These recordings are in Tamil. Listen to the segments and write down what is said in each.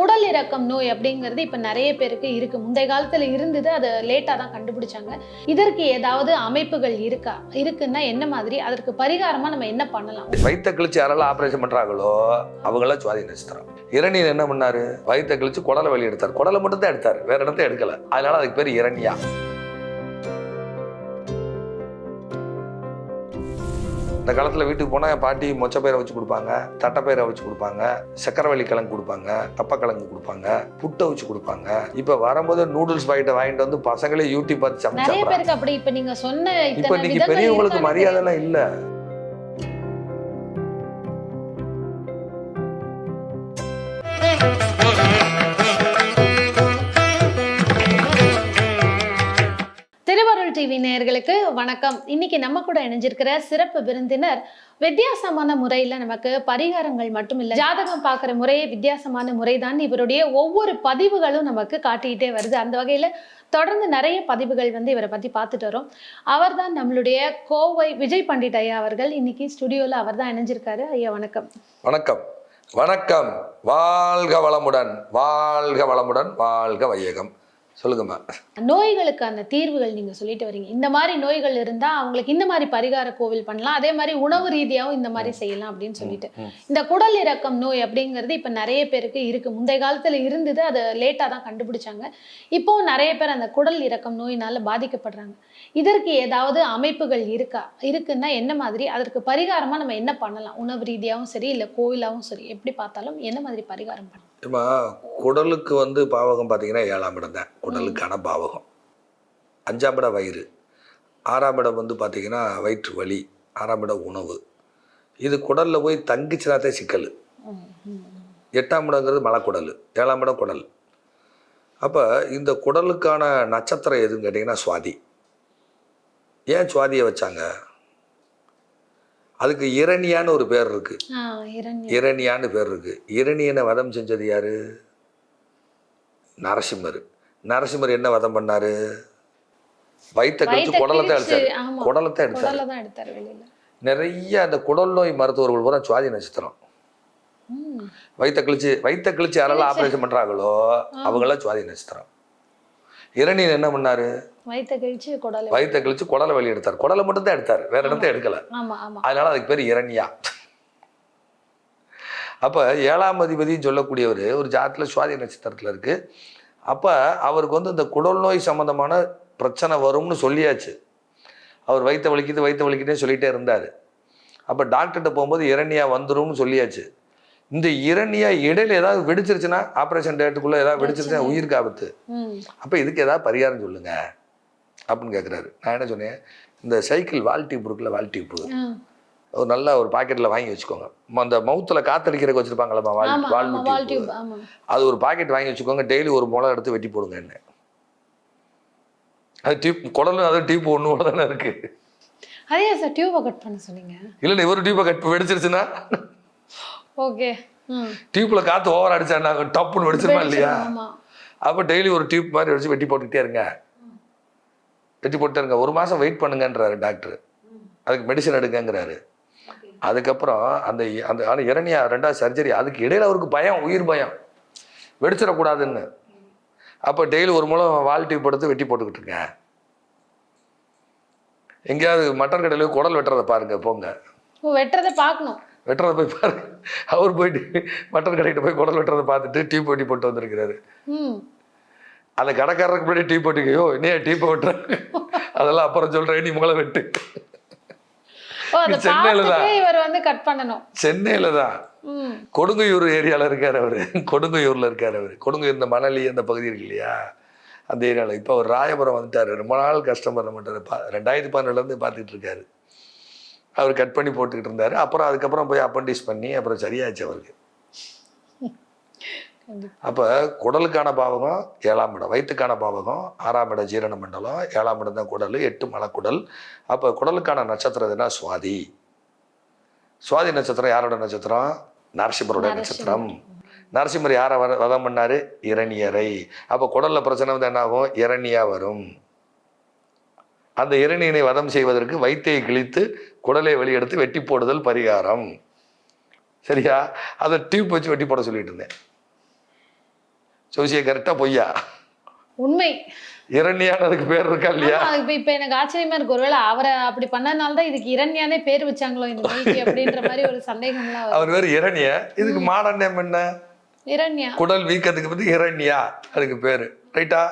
குடல் இறக்கம் நோய் அப்படிங்கிறது இப்ப நிறைய பேருக்கு இருக்கு. முந்தைய காலத்துல இருந்தது அதை லேட்டா தான் கண்டுபிடிச்சாங்க. இதற்கு ஏதாவது அமைப்புகள் இருக்கா? இருக்குன்னா என்ன மாதிரி? அதற்கு பரிகாரமா நம்ம என்ன பண்ணலாம்? வயிற்ற கிழிச்சு யாரெல்லாம் ஆபரேஷன் பண்றாங்களோ அவங்களாம் சுவாதி நட்சத்திரம் இரணியன் என்ன பண்ணாரு? வயிற்ற கிழிச்சு குடலை வெளியே எடுத்தார் குடலை மட்டும் தான் எடுத்தார். வேற இடத்த எடுக்கல. அதனால அதுக்கு பேர் இரணியா. இந்த காலத்துல வீட்டுக்கு போனா என் பாட்டி மொச்சப்பயிரை வச்சு கொடுப்பாங்க தட்டைப்பயிரை வச்சு கொடுப்பாங்க சக்கரவள்ளி கிழங்கு கொடுப்பாங்க கப்பக்கிழங்கு கொடுப்பாங்க புட்டை வச்சு கொடுப்பாங்க. இப்ப வரும்போது நூடுல்ஸ் பாக்கெட்டை வாங்கிட்டு வந்து பசங்களே யூடியூப் பார்த்து சமைச்சு இப்ப நீங்க சொன்ன இப்ப இன்னைக்கு பெரியவங்களுக்கு இருக்கான்னு மரியாதை எல்லாம் இல்ல. திருவருள் டிவி நேயர்களுக்கு வணக்கம். இன்னைக்கு நம்ம கூட இணைஞ்சிருக்கிற சிறப்பு விருந்தினர் வித்தியாசமான முறையில் நமக்கு பரிகாரங்கள் மட்டும் இல்லை ஜாதகம் பார்க்குற முறையே வித்தியாசமான முறைதான். இவருடைய ஒவ்வொரு பதிவுகளும் நமக்கு காட்டிக்கிட்டே வருது. அந்த வகையில் தொடர்ந்து நிறைய பதிவுகள் வந்து இவரை பற்றி பார்த்துட்டு வரோம். அவர் தான் நம்மளுடைய கோவை விஜய் பண்டிட் ஐயா அவர்கள். இன்னைக்கு ஸ்டுடியோவில் அவர் தான் இணைஞ்சிருக்காரு. ஐயா வணக்கம். வணக்கம். வணக்கம். வாழ்க வளமுடன் வாழ்க வளமுடன் வாழ்க வையகம். சொல்லுங்கம்மா. நோய்களுக்கான தீர்வுகள் நீங்க சொல்லிட்டு வரீங்க. இந்த மாதிரி நோய்கள் இருந்தா அவங்களுக்கு இந்த மாதிரி பரிகார கோவில் பண்ணலாம். அதே மாதிரி உணவு ரீதியாவும் இந்த மாதிரி செய்யலாம் அப்படின்னு சொல்லிட்டு. இந்த குடல் இறக்கம் நோய் அப்படிங்கிறது இப்ப நிறைய பேருக்கு இருக்கு. முந்தைய காலத்துல இருந்தது அதை லேட்டா தான் கண்டுபிடிச்சாங்க. இப்போ நிறைய பேர் அந்த குடல் இறக்கம் நோயினால பாதிக்கப்படுறாங்க. இதற்கு ஏதாவது அமைப்புகள் இருக்கா? இருக்குன்னா என்ன மாதிரி? அதற்கு பரிகாரமா நம்ம என்ன பண்ணலாம்? உணவு ரீதியாவும் சரி இல்ல கோவிலாவும் சரி எப்படி பார்த்தாலும் என்ன மாதிரி பரிகாரம் பண்ணலாம்? இப்போ குடலுக்கு வந்து பாவகம் பார்த்தீங்கன்னா ஏழாம் இடம் தான். குடலுக்கான பாவகம். அஞ்சாம் இடம் வயிறு. ஆறாம் இடம் வந்து பார்த்தீங்கன்னா வயிற்று வலி ஆறாம் இடம் உணவு. இது குடலில் போய் தங்கிச்சுனாத்தே சிக்கல். எட்டாம் இடங்கிறது மலைக்குடல் ஏழாம் இடம் குடல். அப்போ இந்த குடலுக்கான நட்சத்திரம் எதுன்னு கேட்டிங்கன்னா சுவாதி. ஏன் சுவாதியை வச்சாங்க? அதுக்கு இரணியான்னு ஒரு பேர் இருக்கு. இரணியான்னு பேர் இருக்கு. இரணியனை வதம் செஞ்சது யாரு? நரசிம்மர். நரசிம்மர் என்ன வதம் பண்ணாரு? வயிற்ற கழிச்சு குடலத்தை ஆமா. குடலத்தை எடுத்தாரு நிறைய அந்த குடல் நோய் மருத்துவர்கள் பூரா சுவாதி நட்சத்திரம். வயிற்ற கிழிச்சு வயிற்ற கிழிச்சு யாரெல்லாம் ஆபரேஷன் பண்றாங்களோ அவங்களாம் சுவாதி நட்சத்திரம். இரணியன் என்ன பண்ணாரு? வயித்தை கழிச்சு குடலை வயிற்ற கிழிச்சு குடலை வெளியே எடுத்தார். குடலை மட்டும் தான் எடுத்தார். வேற இடத்த எடுக்கல. அதனால அதுக்கு பேர் இரணியா. அப்போ ஏழாம் அதிபதின்னு சொல்லக்கூடியவர் ஒரு ஜாதத்தில் சுவாதி நட்சத்திரத்தில் இருக்கு. அப்போ அவருக்கு வந்து இந்த குடல் நோய் சம்மந்தமான பிரச்சனை வரும்னு சொல்லியாச்சு. அவர் வயிற்ற வலிக்குது வயிற்ற வலிக்குதுன்னு சொல்லிட்டே இருந்தார். அப்போ டாக்டர்கிட்ட போகும்போது இரணியா வந்துரும்னு சொல்லியாச்சு. இந்த இரணியா இடையில ஏதாவது வெடிச்சிருச்சுன்னா ஆப்ரேஷன் டேட்டுக்குள்ளே ஏதாவது வெடிச்சிருச்சுன்னா உயிருக்கு ஆபத்து. அப்போ இதுக்கு ஏதாவது பரிகாரம் சொல்லுங்க அப்படின்னு கேட்குறாரு நான் என்ன சொன்னேன்? இந்த சைக்கிள் வால் டியூப் இருக்குல்ல வால் டியூப். ஒரு நல்ல ஒரு பாக்கெட்டில் வாங்கி வச்சுக்கோங்க. அந்த மவுத்தில் காத்தடிக்கிறதுக்கு வச்சுருப்பாங்களா வால் வால் டியூப் அது ஒரு பாக்கெட் வாங்கி வச்சுக்கோங்க. டெய்லி ஒரு முளை எடுத்து வெட்டி போடுங்க என்ன அது டியூப் குடலும் அது டியூப் ஒன்று தானே இருக்கு. அதே சார் டியூபை கட் பண்ண சொன்னீங்க? இல்லைன்னா ஒரு டியூப்பை கட் வெடிச்சிருச்சுன்னா? ஓகே. ம். டியூப்பில் காற்று ஓவர் அடிச்சானா டப்புன்னு வெடிச்சிருமா இல்லையா? அப்போ டெய்லி ஒரு டியூப் மாதிரி வச்சு வெட்டி போட்டுக்கிட்டே இருங்க. வெட்டி இருங்க. ஒரு மாதம் வெயிட் பண்ணுங்கன்றாரு டாக்டர் அதுக்கு மெடிசன் எடுங்கங்கிறாரு. அதுக்கப்புறம் அந்த அந்த ஆனால் இரணியா ரெண்டாவது சர்ஜரி அதுக்கு இடையில அவருக்கு பயம் உயிர் பயம். வெடிச்சிடக்கூடாதுன்னு. அப்போ டெய்லி ஒரு மூலம் வால் டியூப் எடுத்து வெட்டி போட்டுக்கிட்டு இருங்க. எங்கேயாவது மட்டன் கடையில குடல் வெட்டுறதை பாருங்க போங்க. வெட்டுறதை பார்க்கணும். வெட்டுறதை போய் பாருங்க அவர் போயிட்டு மட்டன் கடைக்கிட்ட போய் குடல் வெட்டுறதை பார்த்துட்டு டியூப் வெட்டி போட்டு வந்திருக்கிறாரு. அந்த கடைக்காரருக்கு முன்னாடி டீ போட்டுக்கையோ என்னையா டீ போட்டுறேன் அதெல்லாம் அப்புறம் சொல்றேன் நீ முதல்ல வெட்டு. சென்னையில தான். சென்னையில தான். கொடுங்கையூர் ஏரியால இருக்காரு அவரு. கொடுங்கையூர்ல இருக்காரு அவரு. கொடுங்கையூர் இந்த மணலி அந்த பகுதி இருக்கு இல்லையா? அந்த ஏரியாவில் இப்போ அவர் ராயபுரம் வந்துட்டாரு. ரொம்ப நாள் கஸ்டமர் நம்மகிட்ட பா ரெண்டாயிரத்தி பன்னெண்டுலேருந்து பார்த்துட்டு இருக்காரு. அவர் கட் பண்ணி போட்டுக்கிட்டு இருந்தாரு அப்புறம் அதுக்கப்புறம் போய் அப்பண்டிஸ் பண்ணி அப்புறம் சரியாச்சு அவருக்கு. அப்போ குடலுக்கான பாவகம் ஏழாம் இடம். வயிற்றுக்கான பாவகம் ஆறாம் இடம் ஜீரண மண்டலம் ஏழாம் இடம் தான் குடல் எட்டு மலக்குடல் அப்போ குடலுக்கான நட்சத்திரம் எதுனா சுவாதி. சுவாதி நட்சத்திரம் யாரோட நட்சத்திரம்? நரசிம்மரோட நட்சத்திரம். நரசிம்மர் யாரை வர வதம் பண்ணாரு? இரணியரை. அப்போ குடல்ல பிரச்சனை வந்து என்ன ஆகும் இரணியா வரும். அந்த இரணியனை வதம் செய்வதற்கு வயிற்றை கிழித்து குடலை வெளியெடுத்து வெட்டி போடுதல் பரிகாரம். சரியா? அதை டியூப் வச்சு வெட்டி போட சொல்லிட்டு இருந்தேன். ஜோசிய கரெக்டா பொய்யா? உண்மை. இரண்யான்னு அதுக்கு பேர் இருக்கா இல்லையா? இப்ப இப்ப எனக்கு ஆச்சரியமா இருக்கு. ஒருவேளை அவரை அப்படி பண்ணனால தான் இதுக்கு இரண்யானே பேர் வச்சாங்களோ இந்த அப்படின்ற மாதிரி ஒரு சந்தேகம்லாம் வரும். அவர் பேர் இரண்ய. இதுக்கு மாடர்ன் நேம் என்ன? இரண்யா. குடல் வீக்கத்துக்கு பத்தி இரண்யா. அதுக்கு பேரு. ரைட்டா?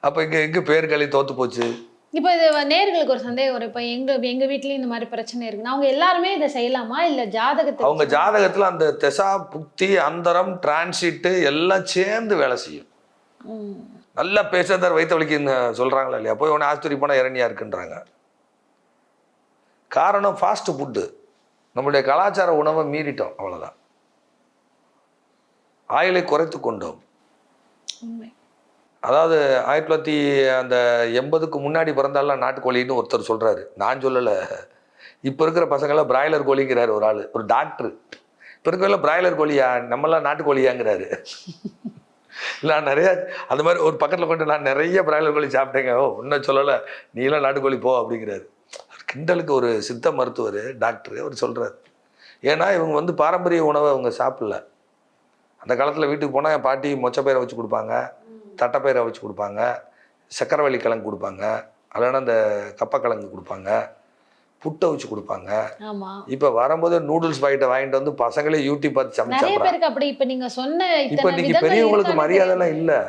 அப்ப இங்க எங்க பேர் களி தோத்து போச்சு. இப்போ இது நேர்களுக்கு ஒரு சந்தேகம் வரும். இப்போ எங்க எங்க வீட்லயும் இந்த மாதிரி பிரச்சனை இருக்குன்னா அவங்க எல்லாருமே இதை செய்யலாமா? இல்ல ஜாதகத்தை அவங்க ஜாதகத்துல அந்த திசா புக்தி அந்தரம் டிரான்சிட்டு எல்லாம் சேர்ந்து வேலை செய்யும். நல்லா பேசுறதார் வயிற்று வலிக்குன்னு சொல்றாங்களா இல்லையா? போய் உடனே ஆஸ்பத்திரி போனா இரணியா இருக்குன்றாங்க. காரணம் ஃபாஸ்ட் ஃபுட்டு நம்மளுடைய கலாச்சார உணவை மீறிட்டோம் அவ்வளவுதான். ஆயிலை குறைத்து கொண்டோம். உண்மை. அதாவது ஆயிரத்தி தொள்ளாயிரத்தி அந்த எண்பதுக்கு முன்னாடி பிறந்தாலாம் நாட்டுக்கோழின்னு ஒருத்தர் சொல்கிறாரு நான் சொல்லலை. இப்போ இருக்கிற பசங்களாம் பிராய்லர் கோழிங்கிறாரு ஒரு ஆள் ஒரு டாக்டர். இப்போ இருக்கிற பிராய்லர் கோழியா? நம்மளாம் நாட்டுக்கோழியாங்கிறாரு. இல்லை நான் நிறையா அந்த மாதிரி ஒரு பக்கத்தில் கொண்டு நான் நிறைய பிராய்லர் கோழி சாப்பிட்டேங்க. ஓ இன்னும் சொல்லலை. நீலாம் நாட்டுக்கோழி போ அப்படிங்கிறாரு. கிண்டலுக்கு ஒரு சித்த மருத்துவர் டாக்டர் அவர் சொல்கிறார் ஏன்னா இவங்க வந்து பாரம்பரிய உணவை அவங்க சாப்பிடல. அந்த காலத்தில் வீட்டுக்கு போனால் என் பாட்டி மொச்சப்பயிரை வச்சு கொடுப்பாங்க. தட்டைப்பயிரை வச்சு கொடுப்பாங்க சக்கரவள்ளி கிழங்கு கொடுப்பாங்க இல்லைன்னா அந்த கப்பக்கிழங்கு கொடுப்பாங்க புட்டை வச்சு கொடுப்பாங்க. இப்போ வரும்போது நூடுல்ஸ் பாக்கெட்டை வாங்கிட்டு வந்து பசங்களே யூடியூப் பார்த்து சமைச்சு நிறைய சாப்பிட்றாங்க. பேருக்கு அப்படி இப்ப நீங்க சொன்ன இப்போ இன்னைக்கு பெரியவங்களுக்கு மரியாதைலாம் தெரியாது. இல்லை.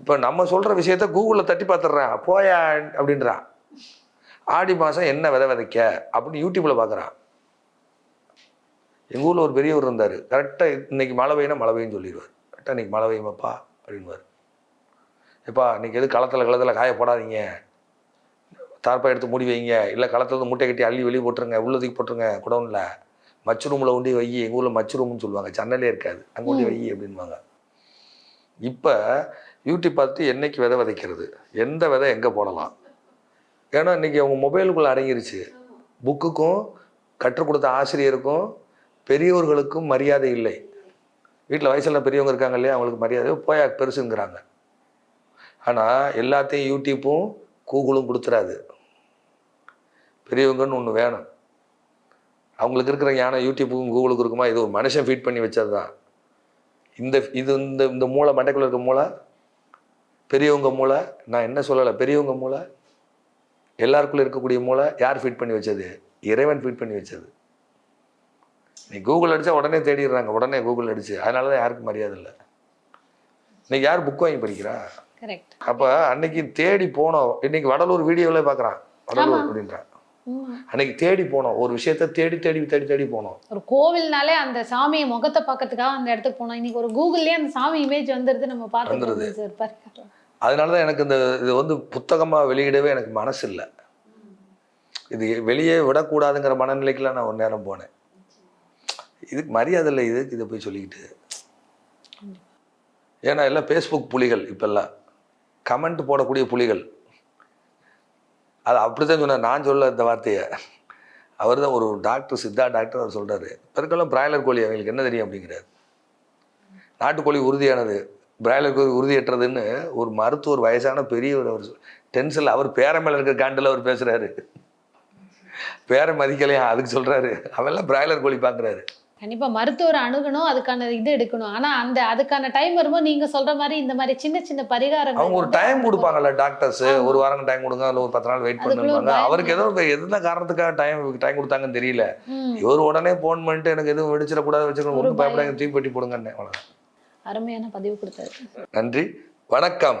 இப்போ நம்ம சொல்ற விஷயத்த கூகுளில் தட்டி பார்த்துடுறேன் போயா அப்படின்றான் ஆடி மாதம் என்ன விதை விதைக்க அப்படின்னு யூடியூப்ல பார்க்குறான் எங்கள் ஊரில் ஒரு பெரியவர் இருந்தார். கரெக்டாக இன்னைக்கு மழை பெய்யுனா மழை பெய்யுன்னு சொல்லிடுவார். கரெக்டாக இன்னைக்கு மழை பெய்யுமாப்பா அப்படின்வார் எப்பா இன்னைக்கு எது களத்தில் களத்தில் காய போடாதீங்க. தார்ப்பா எடுத்து மூடி வைங்க. இல்லை களத்துல இருந்து மூட்டை கட்டி அள்ளி வெளியே போட்டுருங்க உள்ளதுக்கு போட்டுருங்க குடவுனில். மச்ரூமில் உண்டி வை எங்கள் ஊரில் மச்ரூம்னு சொல்லுவாங்க. சென்னையிலே இருக்காது. அங்கே உண்டி வை அப்படின்வாங்க இப்போ யூடியூப் பார்த்து என்னைக்கு விதை விதைக்கிறது? எந்த விதை எங்கே போடலாம்? ஏன்னா இன்னைக்கு அவங்க மொபைலுக்குள்ளே அடங்கிருச்சு. புக்குக்கும் கற்றுக் கொடுத்த ஆசிரியருக்கும் பெரியவர்களுக்கும் மரியாதை இல்லை. வீட்டில் வயசில் பெரியவங்க இருக்காங்க இல்லையா? அவங்களுக்கு மரியாதை போயா பெருசுங்கிறாங்க. ஆனால் எல்லாத்தையும் யூடியூப்பும் கூகுளும் கொடுத்துறாது. பெரியவங்கன்னு ஒன்று வேணும். அவங்களுக்கு இருக்கிற ஞானம் யூடியூப்புக்கும் கூகுளுக்கு இருக்குமா? இது ஒரு மனுஷன் ஃபீட் பண்ணி வச்சது தான் இந்த இது இந்த இந்த மூளை மண்டைக்குள்ள இருக்க மூளை பெரியவங்க மூளை நான் என்ன சொல்லலை பெரியவங்க மூளை எல்லாருக்குள்ள இருக்கக்கூடிய மூளை யார் ஃபீட் பண்ணி வச்சது? இறைவன் ஃபீட் பண்ணி வச்சது. நீ கூகுள் அடித்தா உடனே தேடிடுறாங்க. உடனே கூகுள் அடிச்சு. அதனால தான் யாருக்கும் மரியாதை இல்லை. இன்னைக்கு யார் புக் வாங்கி படிக்கிறா? கரெக்ட் அப்போ அன்னைக்கு தேடி போனோம். இன்னைக்கு வடலூர் வீடியோவில் பார்க்குறான் வடலூர். அப்படின்றான் அன்னைக்கு தேடி போனோம். ஒரு விஷயத்த தேடி தேடி தேடி தேடி போனோம். ஒரு கோவில்னாலே அந்த சாமியை முகத்தை பார்க்கறதுக்காக அந்த இடத்துக்கு போனோம். இன்னைக்கு ஒரு கூகுள்லயே அந்த சாமி இமேஜ் வந்துருது. நம்ம பாருங்க. அதனால தான் எனக்கு இந்த இது வந்து புத்தகமாக வெளியிடவே எனக்கு மனசு இல்லை இது வெளியே விடக்கூடாதுங்கிற மனநிலைக்குலாம் நான் ஒரு நேரம் போனேன். இதுக்கு மரியாதை இல்லை இதுக்கு இதை போய் சொல்லிக்கிட்டு. ஏன்னா எல்லாம் ஃபேஸ்புக் புலிகள் இப்பெல்லாம். கமெண்ட் போடக்கூடிய புலிகள். அது அப்படித்தான் சொன்னார். நான் சொல்ல இந்த வார்த்தையை. அவர் தான் ஒரு டாக்டர் சித்தா டாக்டர் அவர் சொல்கிறார் பெருக்கெல்லாம் பிராய்லர் கோழி அவங்களுக்கு என்ன தெரியும் அப்படிங்கிறார். நாட்டுக்கோழி உறுதியானது. பிராய்லர் கோழி உறுதியற்றதுன்னு ஒரு மருத்துவர் வயசான பெரியவர் அவர் டென்ஷனில் அவர் பேர மேலே இருக்கிற காண்டில் அவர் பேசுகிறாரு பேரை மதிக்கலையா? அதுக்கு சொல்கிறாரு அவெல்லாம் பிராய்லர் கோழி பார்க்குறாரு கண்டிப்பா மருத்துவர் அணுகணும் அதுக்கான இது எடுக்கணும். ஆனா அந்த அதுக்கான டைம் வரும்போது நீங்க சொல்ற மாதிரி இந்த மாதிரி சின்ன சின்ன பரிகாரங்கள் அவங்க ஒரு டைம் கொடுப்பாங்கல்ல டாக்டர்ஸ். ஒரு வாரம் டைம் கொடுங்க இல்லை ஒரு பத்து நாள் வெயிட் பண்ணுவாங்க அவருக்கு ஏதோ எந்த காரணத்துக்காக டைம் டைம் கொடுத்தாங்கன்னு தெரியல. இவர் உடனே ஃபோன் பண்ணிட்டு எனக்கு எதுவும் வெடிச்சிடக்கூடாது வச்சுக்கணும் ஒன்றும் பயப்படாங்க தீப்பெட்டி போடுங்கன்னு. அவ்வளவுதான். அருமையான பதிவு கொடுத்தாரு. நன்றி. வணக்கம்.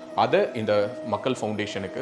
அதை இந்த மக்கள் ஃபவுண்டேஷனுக்கு